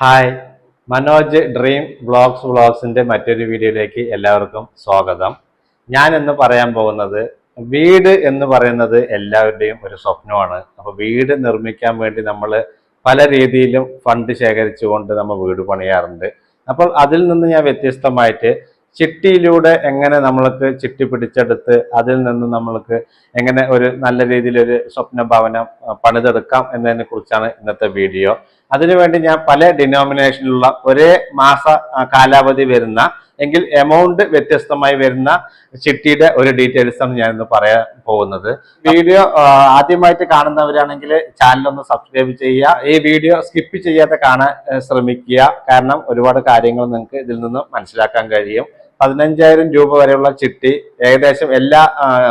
Hi Manoj dream vlogs വ്ളോഗ്സിന്റെ മറ്റൊരു വീഡിയോയിലേക്ക് എല്ലാവർക്കും സ്വാഗതം. ഞാൻ ഇന്ന് പറയാൻ പോകുന്നത് വീട് എന്ന് പറയുന്നത് എല്ലാവരുടെയും ഒരു സ്വപ്നമാണ്. അപ്പൊ വീട് നിർമ്മിക്കാൻ വേണ്ടി നമ്മൾ പല രീതിയിലും ഫണ്ട് ശേഖരിച്ചുകൊണ്ട് നമ്മൾ വീട് പണിയാറുണ്ട്. അപ്പോൾ അതിൽ നിന്ന് ഞാൻ വ്യത്യസ്തമായിട്ട് ചിട്ടിയിലൂടെ എങ്ങനെ നമ്മൾക്ക് ചിട്ടി പിടിച്ചെടുത്ത് അതിൽ നിന്ന് നമ്മൾക്ക് എങ്ങനെ ഒരു നല്ല രീതിയിലൊരു സ്വപ്ന ഭവനം പണിതെടുക്കാം എന്നതിനെ കുറിച്ചാണ് ഇന്നത്തെ വീഡിയോ. അതിനുവേണ്ടി ഞാൻ പല ഡിനോമിനേഷനിലുള്ള ഒരേ മാസ കാലാവധി വരുന്ന എങ്കിൽ എമൗണ്ട് വ്യത്യസ്തമായി വരുന്ന ചിട്ടിയുടെ ഒരു ഡീറ്റെയിൽസ് ആണ് ഞാൻ ഇന്ന് പറയാൻ പോകുന്നത്. വീഡിയോ ആദ്യമായിട്ട് കാണുന്നവരാണെങ്കിൽ ചാനൽ ഒന്ന് സബ്സ്ക്രൈബ് ചെയ്യുക. ഈ വീഡിയോ സ്കിപ്പ് ചെയ്യാതെ കാണാൻ ശ്രമിക്കുക. കാരണം ഒരുപാട് കാര്യങ്ങൾ നിങ്ങൾക്ക് ഇതിൽ നിന്ന് മനസ്സിലാക്കാൻ കഴിയും. പതിനഞ്ചായിരം രൂപ വരെയുള്ള ചിട്ടി ഏകദേശം എല്ലാ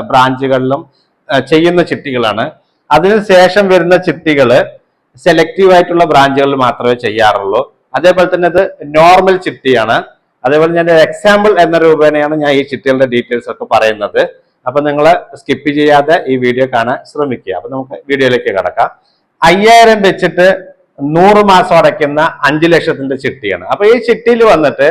ബ്രാഞ്ചുകളിലും ചെയ്യുന്ന ചിട്ടികളാണ്. അതിനുശേഷം വരുന്ന ചിട്ടികൾ സെലക്റ്റീവ് ആയിട്ടുള്ള ബ്രാഞ്ചുകളിൽ മാത്രമേ ചെയ്യാറുള്ളൂ. അതേപോലെ തന്നെ ഇത് നോർമൽ ചിട്ടിയാണ്. അതേപോലെ ഞാൻ എക്സാമ്പിൾ എന്ന രൂപേണയാണ് ഞാൻ ഈ ചിട്ടികളുടെ ഡീറ്റെയിൽസ് ഒക്കെ പറയുന്നത്. അപ്പൊ നിങ്ങൾ സ്കിപ്പ് ചെയ്യാതെ ഈ വീഡിയോ കാണാൻ ശ്രമിക്കുക. അപ്പൊ നമുക്ക് വീഡിയോയിലേക്ക് കിടക്കാം. അയ്യായിരം വെച്ചിട്ട് നൂറ് മാസം അടയ്ക്കുന്ന അഞ്ച് ലക്ഷത്തിന്റെ ചിട്ടിയാണ്. അപ്പൊ ഈ ചിട്ടിയിൽ വന്നിട്ട്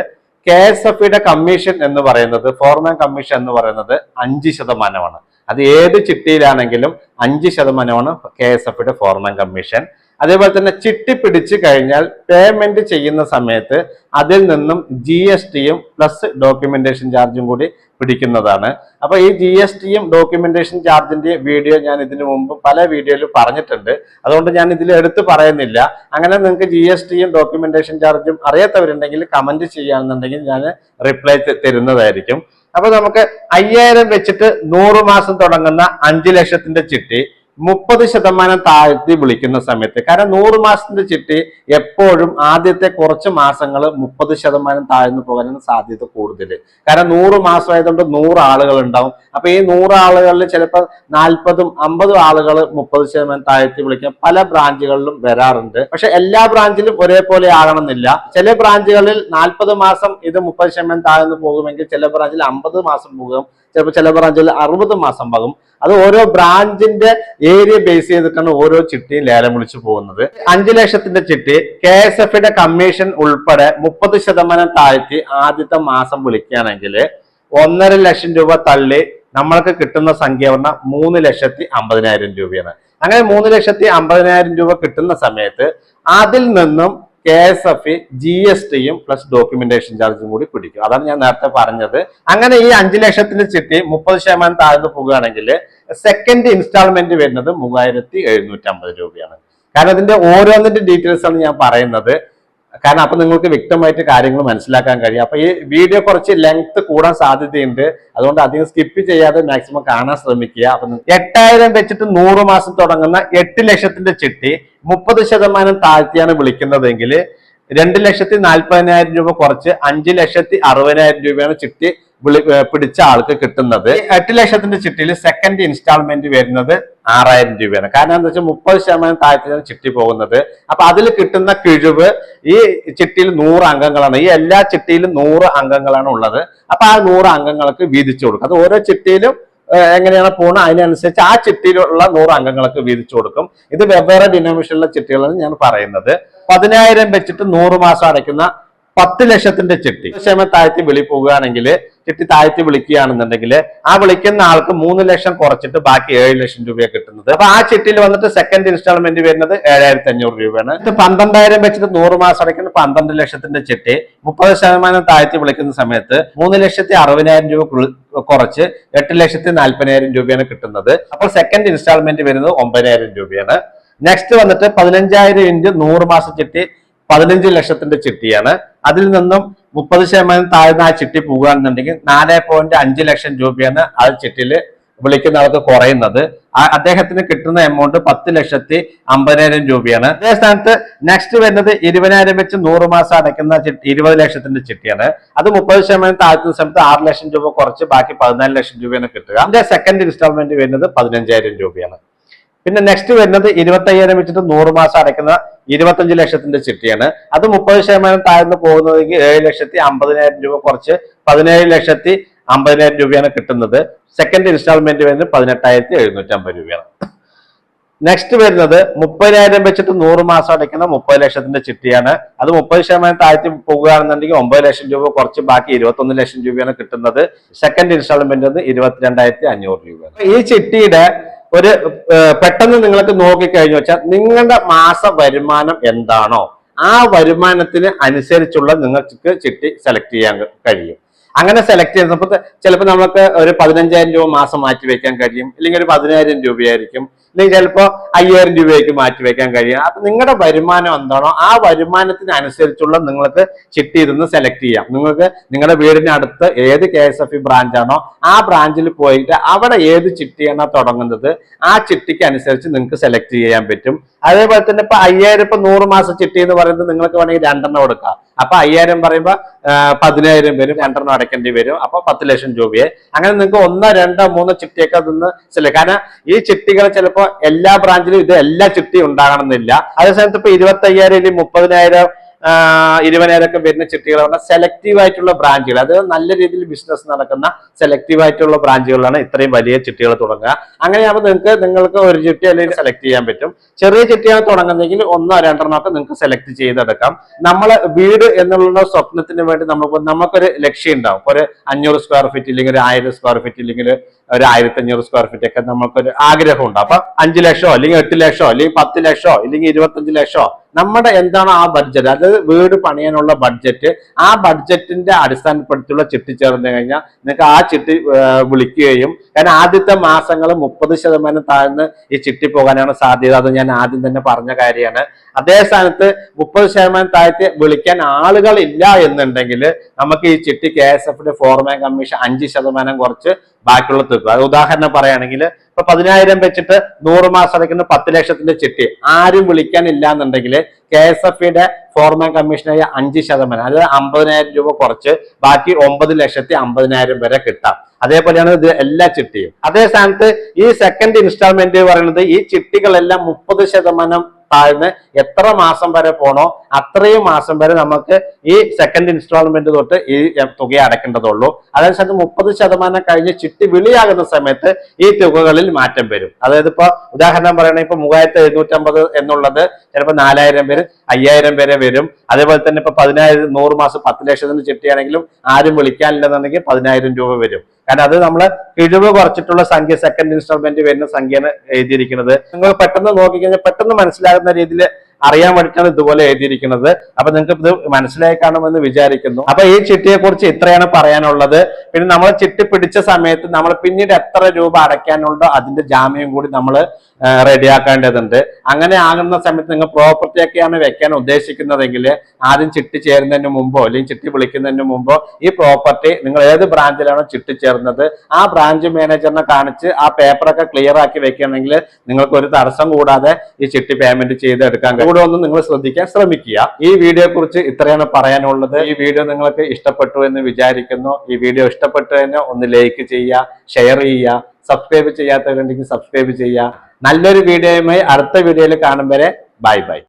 കെ എസ് എഫ് യുടെ കമ്മീഷൻ എന്ന് പറയുന്നത് ഫോർമാൻ കമ്മീഷൻ എന്ന് പറയുന്നത് അഞ്ച് ശതമാനമാണ്. അത് ഏത് ചിട്ടിയിലാണെങ്കിലും അഞ്ച് ശതമാനമാണ് കെ എസ് എഫ് യുടെ ഫോർമാൻ കമ്മീഷൻ. അതേപോലെ തന്നെ ചിട്ടി പിടിച്ചു കഴിഞ്ഞാൽ പേയ്മെന്റ് ചെയ്യുന്ന സമയത്ത് അതിൽ നിന്നും ജി എസ് ടിയും പ്ലസ് ഡോക്യുമെന്റേഷൻ ചാർജും കൂടി പിടിക്കുന്നതാണ്. അപ്പൊ ഈ ജി എസ് ടിയും ഡോക്യുമെന്റേഷൻ ചാർജിന്റെ വീഡിയോ ഞാൻ ഇതിനു മുമ്പ് പല വീഡിയോയിലും പറഞ്ഞിട്ടുണ്ട്. അതുകൊണ്ട് ഞാൻ ഇതിൽ എടുത്തു പറയുന്നില്ല. അങ്ങനെ നിങ്ങൾക്ക് ജി എസ് ടിയും ഡോക്യുമെന്റേഷൻ ചാർജും അറിയാത്തവരുണ്ടെങ്കിൽ കമന്റ് ചെയ്യുകയാണെന്നുണ്ടെങ്കിൽ ഞാൻ റിപ്ലൈ തരുന്നതായിരിക്കും. അപ്പൊ നമുക്ക് അയ്യായിരം വെച്ചിട്ട് നൂറ് മാസം തുടങ്ങുന്ന അഞ്ചു ലക്ഷത്തിന്റെ ചിട്ടി. മുപ്പത് ശതമാനം താഴ്ത്തി വിളിക്കുന്ന സമയത്ത്. കാരണം നൂറ് മാസത്തിന്റെ ചിട്ടി എപ്പോഴും ആദ്യത്തെ കുറച്ച് മാസങ്ങൾ മുപ്പത് ശതമാനം താഴ്ന്നു പോകാനാണ് സാധ്യത കൂടുതൽ കാരണം നൂറ് മാസമായതുകൊണ്ട് നൂറ് ആളുകൾ ഉണ്ടാവും. അപ്പൊ ഈ നൂറ് ആളുകളിൽ ചിലപ്പോൾ നാൽപ്പതും അമ്പതും ആളുകൾ മുപ്പത് ശതമാനം താഴ്ത്തി വിളിക്കാൻ പല ബ്രാഞ്ചുകളിലും വരാറുണ്ട്. പക്ഷെ എല്ലാ ബ്രാഞ്ചിലും ഒരേപോലെ ആകണമെന്നില്ല. ചില ബ്രാഞ്ചുകളിൽ നാൽപ്പത് മാസം ഇത് മുപ്പത് ശതമാനം താഴ്ന്നു പോകുമെങ്കിൽ ചില ബ്രാഞ്ചിൽ അമ്പത് മാസം പോകും. ചിലപ്പോൾ ചില ബ്രാഞ്ചിൽ അറുപത് മാസം പോകും. അത് ഓരോ ബ്രാഞ്ചിന്റെ ഏരിയ ബേസ് ചെയ്തിട്ടാണ് ഓരോ ചിട്ടിയും ലേലം വിളിച്ചു പോകുന്നത്. അഞ്ചു ലക്ഷത്തിന്റെ ചിട്ടി കെ എസ് എഫിന്റെ കമ്മീഷൻ ഉൾപ്പെടെ മുപ്പത് ശതമാനം താഴ്ത്തി ആദ്യത്തെ മാസം വിളിക്കുകയാണെങ്കിൽ ഒന്നര ലക്ഷം രൂപ തള്ളി നമ്മൾക്ക് കിട്ടുന്ന സംഖ്യ വന്ന മൂന്ന് ലക്ഷത്തി അമ്പതിനായിരം രൂപയാണ്. അങ്ങനെ മൂന്ന് ലക്ഷത്തി അമ്പതിനായിരം രൂപ കിട്ടുന്ന സമയത്ത് അതിൽ നിന്നും K S F G S ടിയും പ്ലസ് ഡോക്യുമെന്റേഷൻ ചാർജും കൂടി പിടിക്കും. അതാണ് ഞാൻ നേരത്തെ പറഞ്ഞത്. അങ്ങനെ ഈ അഞ്ചു ലക്ഷത്തിന്റെ ചിട്ടി മുപ്പത് ശതമാനം താഴ്ന്നു പോകുകയാണെങ്കിൽ സെക്കൻഡ് ഇൻസ്റ്റാൾമെന്റ് വരുന്നത് മൂവായിരത്തി എഴുന്നൂറ്റി അമ്പത് രൂപയാണ്. കാരണം അതിന്റെ ഓരോന്നിന്റെ ഡീറ്റെയിൽസ് ആണ് ഞാൻ പറയുന്നത്. കാരണം അപ്പൊ നിങ്ങൾക്ക് വ്യക്തമായിട്ട് കാര്യങ്ങൾ മനസ്സിലാക്കാൻ കഴിയും. അപ്പൊ ഈ വീഡിയോ കുറച്ച് ലെങ്ത് കൂടാൻ സാധ്യതയുണ്ട്. അതുകൊണ്ട് അധികം സ്കിപ്പ് ചെയ്യാതെ മാക്സിമം കാണാൻ ശ്രമിക്കുക. അപ്പൊ എട്ടായിരം വെച്ചിട്ട് നൂറ് മാസം തുടങ്ങുന്ന എട്ട് ലക്ഷത്തിന്റെ ചിട്ടി മുപ്പത് ശതമാനം താഴ്ത്തിയാണ് വിളിക്കുന്നതെങ്കിൽ രണ്ട് ലക്ഷത്തി നാൽപ്പതിനായിരം രൂപ കുറച്ച് അഞ്ച് ലക്ഷത്തി അറുപതിനായിരം രൂപയാണ് ചിട്ടി പിടിച്ച ആൾക്ക് കിട്ടുന്നത്. എട്ട് ലക്ഷത്തിന്റെ ചിട്ടിയിൽ സെക്കൻഡ് ഇൻസ്റ്റാൾമെന്റ് വരുന്നത് ആറായിരം രൂപയാണ്. കാരണം എന്താ വെച്ചാൽ മുപ്പത് ശതമാനം താഴ്ത്തിയാണ് ചിട്ടി പോകുന്നത്. അപ്പൊ അതിൽ കിട്ടുന്ന കിഴിവ് ഈ ചിട്ടിയിൽ നൂറ് അംഗങ്ങളാണ്. ഈ എല്ലാ ചിട്ടിയിലും നൂറ് അംഗങ്ങളാണ് ഉള്ളത്. അപ്പൊ ആ നൂറ് അംഗങ്ങൾക്ക് വീതിച്ചു കൊടുക്കും. അത് ഓരോ ചിട്ടിയിലും എങ്ങനെയാണ് പോകുന്നത് അതിനനുസരിച്ച് ആ ചിട്ടിയിലുള്ള നൂറ് അംഗങ്ങൾക്ക് വീതിച്ചു കൊടുക്കും. ഇത് വെവ്വേറെ ഡിനോമിനേഷനുള്ള ചിട്ടികളാണ് ഞാൻ പറയുന്നത്. പതിനായിരം വെച്ചിട്ട് നൂറ് മാസം അടയ്ക്കുന്ന പത്ത് ലക്ഷത്തിന്റെ ചിട്ടി. ക്ഷേമം താഴ്ത്തി വിളി പോകുകയാണെങ്കിൽ ചിട്ടി താഴ്ത്തി വിളിക്കുകയാണെന്നുണ്ടെങ്കിൽ ആ വിളിക്കുന്ന ആൾക്ക് മൂന്ന് ലക്ഷം കുറച്ചിട്ട് ബാക്കി ഏഴ് ലക്ഷം രൂപയാണ് കിട്ടുന്നത്. അപ്പൊ ആ ചിട്ടിയിൽ വന്നിട്ട് സെക്കൻഡ് ഇൻസ്റ്റാൾമെന്റ് വരുന്നത് ഏഴായിരത്തി അഞ്ഞൂറ് രൂപയാണ്. ഇത് പന്ത്രണ്ടായിരം വെച്ചിട്ട് നൂറ് മാസം അടയ്ക്കുന്ന പന്ത്രണ്ട് ലക്ഷത്തിന്റെ ചിട്ടി മുപ്പത് ശതമാനം താഴ്ത്തി വിളിക്കുന്ന സമയത്ത് മൂന്ന് ലക്ഷത്തി അറുപതിനായിരം രൂപ കുറച്ച് എട്ട് ലക്ഷത്തി നാൽപ്പതിനായിരം രൂപയാണ് കിട്ടുന്നത്. അപ്പോൾ സെക്കൻഡ് ഇൻസ്റ്റാൾമെന്റ് വരുന്നത് ഒമ്പതിനായിരം രൂപയാണ്. നെക്സ്റ്റ് വന്നിട്ട് പതിനഞ്ചായിരം ഇഞ്ച് നൂറ് മാസം ചിട്ടി പതിനഞ്ച് ലക്ഷത്തിന്റെ ചിട്ടിയാണ്. അതിൽ നിന്നും മുപ്പത് ശതമാനം താഴ്ന്ന ആ ചിട്ടി പോകുകയാണെന്നുണ്ടെങ്കിൽ നാല് പോയിന്റ് അഞ്ച് ലക്ഷം രൂപയാണ് ആ ചിട്ടിയിൽ വിളിക്കുന്ന ആൾക്ക് കുറയുന്നത്. അദ്ദേഹത്തിന് കിട്ടുന്ന എമൗണ്ട് പത്ത് ലക്ഷത്തി അമ്പതിനായിരം രൂപയാണ്. അതേ സ്ഥാനത്ത് നെക്സ്റ്റ് വരുന്നത് ഇരുപതിനായിരം വെച്ച് നൂറ് മാസം അടയ്ക്കുന്ന ഇരുപത് ലക്ഷത്തിന്റെ ചിട്ടിയാണ്. അത് മുപ്പത് ശതമാനം താഴ്ത്തുന്ന സമയത്ത് ആറ് ലക്ഷം രൂപ കുറച്ച് ബാക്കി പതിനാല് ലക്ഷം രൂപയാണ് കിട്ടുക. അതിന്റെ സെക്കൻഡ് ഇൻസ്റ്റാൾമെന്റ് വരുന്നത് പതിനഞ്ചായിരം രൂപയാണ്. പിന്നെ നെക്സ്റ്റ് വരുന്നത് ഇരുപത്തി അയ്യായിരം വെച്ചിട്ട് നൂറ് മാസം അടയ്ക്കുന്ന ഇരുപത്തഞ്ച് ലക്ഷത്തിന്റെ ചിട്ടിയാണ്. അത് മുപ്പത് ശതമാനം താഴ്ന്നു പോകുന്നതെങ്കിൽ ഏഴ് ലക്ഷത്തി അമ്പതിനായിരം രൂപ കുറച്ച് പതിനേഴ് ലക്ഷത്തി അമ്പതിനായിരം രൂപയാണ് കിട്ടുന്നത്. സെക്കൻഡ് ഇൻസ്റ്റാൾമെന്റ് വരുന്നത് പതിനെട്ടായിരത്തി എഴുന്നൂറ്റി അമ്പത് രൂപയാണ്. നെക്സ്റ്റ് വരുന്നത് മുപ്പതിനായിരം വെച്ചിട്ട് നൂറ് മാസം അടയ്ക്കുന്ന മുപ്പത് ലക്ഷത്തിന്റെ ചിട്ടിയാണ്. അത് മുപ്പത് ശതമാനം താഴ്ത്തി പോകുകയാണെന്നുണ്ടെങ്കിൽ ഒമ്പത് ലക്ഷം രൂപ കുറച്ച് ബാക്കി ഇരുപത്തൊന്ന് ലക്ഷം രൂപയാണ് കിട്ടുന്നത്. സെക്കൻഡ് ഇൻസ്റ്റാൾമെന്റ് ഇരുപത്തിരണ്ടായിരത്തി അഞ്ഞൂറ് രൂപ ഈ ചിട്ടിയുടെ ഒരു പെട്ടെന്ന് നിങ്ങൾക്ക് നോക്കിക്കഴിഞ്ഞു വെച്ചാൽ നിങ്ങളുടെ മാസ വരുമാനം എന്താണോ ആ വരുമാനത്തിന് അനുസരിച്ചുള്ള നിങ്ങൾക്ക് ചിട്ടി സെലക്ട് ചെയ്യാൻ കഴിയും. അങ്ങനെ സെലക്ട് ചെയ്യുന്നപ്പോൾ ചിലപ്പോൾ നമുക്ക് ഒരു പതിനഞ്ചായിരം രൂപ മാസം മാറ്റി വെക്കാൻ കഴിയും. അല്ലെങ്കിൽ ഒരു പതിനായിരം രൂപയായിരിക്കും. അല്ലെങ്കിൽ ചിലപ്പോൾ അയ്യായിരം രൂപയ്ക്ക് മാറ്റി വെക്കാൻ കഴിയും. അപ്പൊ നിങ്ങളുടെ വരുമാനം എന്താണോ ആ വരുമാനത്തിനനുസരിച്ചുള്ള നിങ്ങൾക്ക് ചിട്ടി ഇരുന്ന് സെലക്ട് ചെയ്യാം. നിങ്ങൾക്ക് നിങ്ങളുടെ വീടിനടുത്ത് ഏത് കെ എസ് എഫ് ഇ ബ്രാഞ്ചാണോ ആ ബ്രാഞ്ചിൽ പോയിട്ട് അവിടെ ഏത് ചിട്ടിയാണ് തുടങ്ങുന്നത് ആ ചിട്ടിക്ക് അനുസരിച്ച് നിങ്ങൾക്ക് സെലക്ട് ചെയ്യാൻ പറ്റും. അതേപോലെ തന്നെ ഇപ്പൊ അയ്യായിരം ഇപ്പൊ നൂറ് മാസം ചിട്ടി എന്ന് പറയുന്നത് നിങ്ങൾക്ക് വേണമെങ്കിൽ രണ്ടെണ്ണം കൊടുക്കാം. അപ്പൊ അയ്യായിരം പറയുമ്പോൾ പതിനായിരം പേരും രണ്ടെണ്ണം അടയ്ക്കേണ്ടി വരും. അപ്പൊ പത്ത് ലക്ഷം രൂപയെ അങ്ങനെ നിങ്ങൾക്ക് ഒന്നോ രണ്ടോ മൂന്നോ ചിട്ടിയൊക്കെ നിന്ന് സെലക്ട് കാരണം ഈ ചിട്ടികൾ ചിലപ്പോൾ എല്ലാ ബ്രാഞ്ചിലും ഇത് എല്ലാ ചിട്ടി ഉണ്ടാകണമെന്നില്ല. അതേസമയത്ത് ഇപ്പൊ ഇരുപത്തി അയ്യായിരം അല്ലെങ്കിൽ മുപ്പതിനായിരം ഇരുപതിനായിരം ഒക്കെ വരുന്ന ചിട്ടികൾ പറഞ്ഞാൽ സെലക്റ്റീവ് ആയിട്ടുള്ള ബ്രാഞ്ചുകൾ അത് നല്ല രീതിയിൽ ബിസിനസ് നടക്കുന്ന സെലക്റ്റീവ് ആയിട്ടുള്ള ബ്രാഞ്ചുകളാണ് ഇത്രയും വലിയ ചിട്ടികൾ തുടങ്ങുക. അങ്ങനെയാകുമ്പോൾ നിങ്ങൾക്ക് നിങ്ങൾക്ക് ഒരു ചിട്ടി അല്ലെങ്കിൽ സെലക്ട് ചെയ്യാൻ പറ്റും. ചെറിയ ചിട്ടിയാണ് തുടങ്ങുന്നതെങ്കിൽ ഒന്നോ രണ്ടെണ്ണോ ഒക്കെ നിങ്ങൾക്ക് സെലക്ട് ചെയ്തെടുക്കാം. നമ്മൾ വീട് എന്നുള്ള സ്വപ്നത്തിന് വേണ്ടി നമുക്ക് നമുക്കൊരു ലക്ഷ്യം ഉണ്ടാവും. ഒരു അഞ്ഞൂറ് സ്ക്വയർ ഫീറ്റ് ഇല്ലെങ്കിൽ ഒരു ആയിരം സ്ക്വയർ ഫീറ്റ് ഇല്ലെങ്കിൽ ഒരു ആയിരത്തി അഞ്ഞൂറ് സ്ക്വയർ ഫീറ്റ് ഒക്കെ നമുക്കൊരു ആഗ്രഹം ഉണ്ടാവും. അപ്പൊ അഞ്ച് ലക്ഷോ അല്ലെങ്കിൽ എട്ട് ലക്ഷോ അല്ലെങ്കിൽ പത്ത് ലക്ഷോ ഇല്ലെങ്കിൽ ഇരുപത്തഞ്ച് ലക്ഷമോ നമ്മുടെ എന്താണ് ആ ബഡ്ജറ്റ് അത് വീട് പണിയാനുള്ള ബഡ്ജറ്റ് ആ ബഡ്ജറ്റിന്റെ അടിസ്ഥാനപ്പെടുത്തിയുള്ള ചിട്ടി ചേർന്ന് കഴിഞ്ഞാൽ നിങ്ങൾക്ക് ആ ചിട്ടി വിളിക്കുകയും കാരണം ആദ്യത്തെ മാസങ്ങൾ മുപ്പത് ശതമാനം താഴ്ന്ന് ഈ ചിട്ടി പോകാനാണ് സാധ്യത. അത് ഞാൻ ആദ്യം തന്നെ പറഞ്ഞ കാര്യമാണ്. അതേ സ്ഥാനത്ത് മുപ്പത് ശതമാനം താഴ്ത്തി വിളിക്കാൻ ആളുകൾ ഇല്ല എന്നുണ്ടെങ്കിൽ നമുക്ക് ഈ ചിട്ടി കെ എസ് എഫിന്റെ ഫോർമാൻ കമ്മീഷൻ അഞ്ച് ശതമാനം കുറച്ച് ബാക്കിയുള്ള തീർക്കും. അത് ഉദാഹരണം പറയുകയാണെങ്കിൽ ഇപ്പൊ പതിനായിരം വെച്ചിട്ട് നൂറ് മാസം അടയ്ക്കുന്ന പത്ത് ലക്ഷത്തിന്റെ ചിട്ടി ആരും വിളിക്കാൻ ഇല്ല എന്നുണ്ടെങ്കിൽ കെ എസ് എഫിന്റെ ഫോർമാൻ കമ്മീഷനായ അഞ്ച് ശതമാനം അതായത് അമ്പതിനായിരം രൂപ കുറച്ച് ബാക്കി ഒമ്പത് ലക്ഷത്തി അമ്പതിനായിരം വരെ കിട്ടാം. അതേപോലെയാണ് ഇത് എല്ലാ ചിട്ടിയും. അതേ സ്ഥാനത്ത് ഈ സെക്കൻഡ് ഇൻസ്റ്റാൾമെന്റ് പറയുന്നത് ഈ ചിട്ടികളെല്ലാം മുപ്പത് ശതമാനം താഴ്ന്ന് എത്ര മാസം വരെ പോണോ അത്രയും മാസം വരെ നമുക്ക് ഈ സെക്കൻഡ് ഇൻസ്റ്റാൾമെന്റ് തൊട്ട് ഈ തുക അടക്കേണ്ടതുള്ളൂ അതനുസരിച്ച് മുപ്പത് ശതമാനം കഴിഞ്ഞ് ചിട്ടി വിളിയാകുന്ന സമയത്ത് ഈ തുകകളിൽ മാറ്റം വരും. അതായത് ഇപ്പൊ ഉദാഹരണം പറയണേ ഇപ്പൊ മൂവായിരത്തി എഴുന്നൂറ്റമ്പത് എന്നുള്ളത് ചിലപ്പോൾ നാലായിരം പേര് അയ്യായിരം പേരെ വരും. അതേപോലെ തന്നെ ഇപ്പൊ പതിനായിരം നൂറ് മാസം പത്ത് ലക്ഷത്തിന് ചിട്ടിയാണെങ്കിലും ആരും വിളിക്കാനില്ലെന്നുണ്ടെങ്കിൽ പതിനായിരം രൂപ വരും. കാരണം അത് നമ്മൾ കിഴിവ് കുറച്ചിട്ടുള്ള സംഖ്യ സെക്കൻഡ് ഇൻസ്റ്റാൾമെന്റ് വരുന്ന സംഖ്യയാണ് എഴുതിയിരിക്കുന്നത്. നിങ്ങൾ പെട്ടെന്ന് നോക്കിക്കഴിഞ്ഞാൽ പെട്ടെന്ന് മനസ്സിലാകുന്ന രീതിയിൽ അറിയാൻ വേണ്ടിയിട്ടാണ് ഇതുപോലെ എഴുതിയിരിക്കുന്നത്. അപ്പൊ നിങ്ങൾക്ക് ഇത് മനസ്സിലായി കാണുമെന്ന് വിചാരിക്കുന്നു. അപ്പൊ ഈ ചിട്ടിയെ കുറിച്ച് ഇത്രയാണ് പറയാനുള്ളത്. പിന്നെ നമ്മൾ ചിട്ടി പിടിച്ച സമയത്ത് നമ്മൾ പിന്നീട് എത്ര രൂപ അടയ്ക്കാനുണ്ടോ അതിന്റെ ജാമ്യം കൂടി നമ്മൾ റെഡിയാക്കേണ്ടതുണ്ട്. അങ്ങനെ ആകുന്ന സമയത്ത് നിങ്ങൾ പ്രോപ്പർട്ടി ഒക്കെയാണ് വെക്കാൻ ഉദ്ദേശിക്കുന്നതെങ്കിൽ ആദ്യം ചിട്ടി ചേരുന്നതിന് മുമ്പോ അല്ലെങ്കിൽ ചിട്ടി വിളിക്കുന്നതിന് മുമ്പോ ഈ പ്രോപ്പർട്ടി നിങ്ങൾ ഏത് ബ്രാഞ്ചിലാണോ ചിട്ടി ചേർന്നത് ആ ബ്രാഞ്ച് മാനേജറിനെ കാണിച്ച് ആ പേപ്പറൊക്കെ ക്ലിയർ ആക്കി വെക്കുകയാണെങ്കിൽ നിങ്ങൾക്ക് ഒരു തടസ്സം കൂടാതെ ഈ ചിട്ടി പേയ്മെന്റ് ചെയ്തെടുക്കാൻ കഴിയും. കൂടെ ഒന്ന് നിങ്ങൾ ശ്രദ്ധിക്കാൻ ശ്രമിക്കുക. ഈ വീഡിയോയെ കുറിച്ച് ഇത്രയാണ് പറയാനുള്ളത്. ഈ വീഡിയോ നിങ്ങൾക്ക് ഇഷ്ടപ്പെട്ടു എന്ന് വിചാരിക്കുന്നു. ഈ വീഡിയോ ഇഷ്ടപ്പെട്ടു തന്നെ ഒന്ന് ലൈക്ക് ചെയ്യുക ഷെയർ ചെയ്യുക സബ്സ്ക്രൈബ് ചെയ്യാത്തവരുണ്ടെങ്കിൽ സബ്സ്ക്രൈബ് ചെയ്യുക. നല്ലൊരു വീഡിയോയുമായി അടുത്ത വീഡിയോയിൽ കാണും വരെ. Bye bye